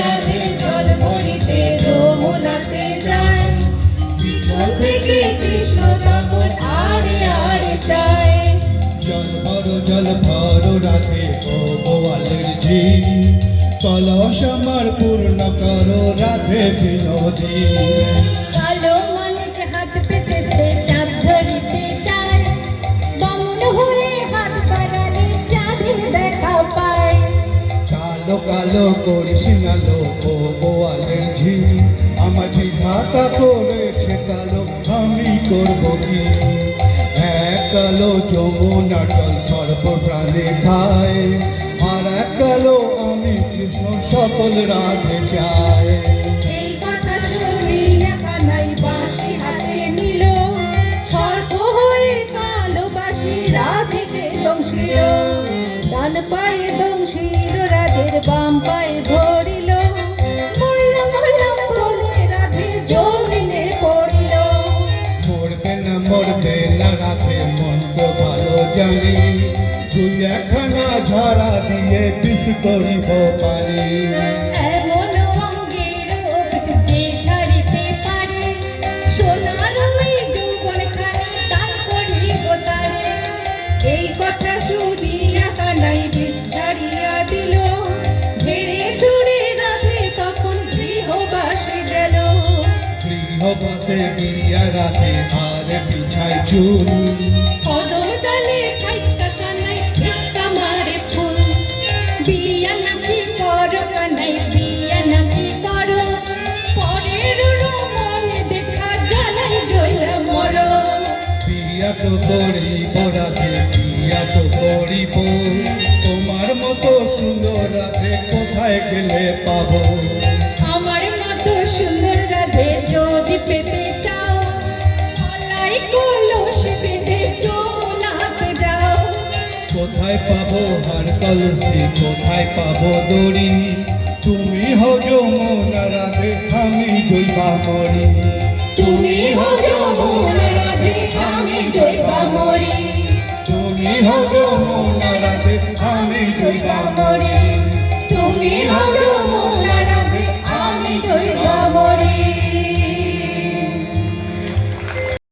রাধে জল ভরিতে যমুনাতে যায়। পিছন থেকে কৃষ্ণ তখন আড়ে আড়ে চায় জল ভরো জল ভরো রাধে গোয়ালের ঝি কলস আমার পূর্ণ করো রাধে বিনোদী কালো মানুষ হাত পেতেছে কালো কালো করিস নালো ও গোয়ালের ঝি। আমার বিধাতা করেছে কালো, আমি করব কি? কালো যমুনা জল সর্বপ্রাণে খায়, আর কালো আমি কৃষ্ণ সকল রাধে চায় রাধেকে দংশিল ডান পায়ে দংশিল ধরিল। মরবে না মরবে না রাধে ভালো জানি। তুই এখানা ঝাড়া দিয়ে পিস করিব পারি। গৃহবাসে গিয়া রাধে আর পিছাই চুল। ডালে খাইতা কানাই ভিক্ষা মারে ফুল। বিয়া নাকি করো কানাই বিয়া নাকি করো। পরের মনে দেখা জ্বালাই জইলা মরো। বিয়া তো করিব রাধে বিয়া তো করিব তোমার মতো সুন্দর রাধে কোথায় গেলে পাবো? কোথায় পাবো হার কলসি? কোথায় পাবো দড়ি? তুমি হো যমুনা রাধে আমি জৈবা মরি তুমি হো